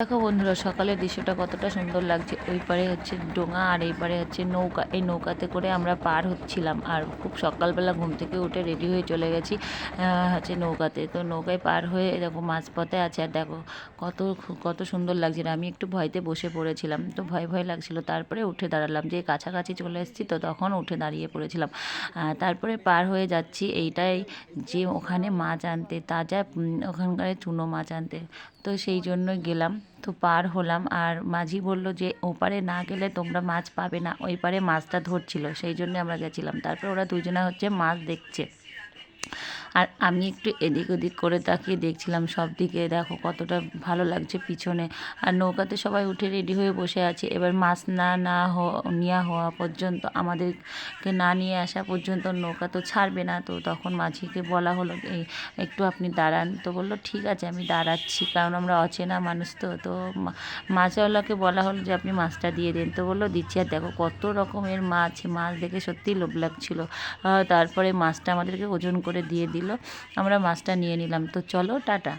দেখো বন্ধুরা, সকালের দৃশ্যটা কতটা সুন্দর লাগছে। ওই পারে হচ্ছে ডোঙা আর এই পারে হচ্ছে নৌকা। এই নৌকাতে করে আমরা পার হচ্ছিলাম আর খুব সকালবেলা ঘুম থেকে উঠে রেডি হয়ে চলে গেছি হচ্ছে নৌকাতে। তো নৌকায় পার হয়ে দেখো মাঝপথে আছে আর দেখো কত কত সুন্দর লাগছে আমি একটু ভয়তে বসে পড়েছিলাম, তো ভয় ভয় লাগছিল। তারপরে উঠে দাঁড়ালাম। যে কাছাকাছি চলে এসেছি তো তখন উঠে দাঁড়িয়ে পড়েছিলাম। তারপরে পার হয়ে যাচ্ছি। এইটাই যে ওখানে মাছ আনতে, তাজা ওখানকার চুনো মাছ আনতে। তো সেই জন্য গেলাম। তো পার হলাম। আর মাঝি বলল যে, ওপারে না গেলে তোমরা মাছ পাবে না। ওই পারে মাছটা ধরছিল, সেই জন্য আমরা গেছিলাম। তারপর ওরা দুজনে হচ্ছে মাছ দেখছে। আর আমি একটু এদিক ওদিক করে তাকিয়ে দেখছিলাম সব দিকে, দেখো কতটা ভালো লাগছে পিছনে। আর নৌকাতে সবাই উঠে রেডি হয়ে বসে আছে। এবার মাছ না না নেওয়া হওয়া পর্যন্ত, আমাদেরকে না নিয়ে আসা পর্যন্ত নৌকা তো ছাড়বে না। তো তখন মাঝিকে বলা হলো, এই, একটু আপনি দাঁড়ান। তো বলল, ঠিক আছে, আমি দাঁড়াচ্ছি, কারণ আমরা অচেনা মানুষ তো। তো মাছওয়ালাকে বলা হলো যে, আপনি মাছটা দিয়ে দিন। তো বলল, দিচ্ছি। আর দেখো কত রকমের মাছ মাছ দেখে সত্যিই লোভ লাগছিল। তারপরে মাছটা আমাদেরকে ওজন করে দিয়ে দিল। আমরা মাছটা নিয়ে নিলাম। তো চলো টাটা।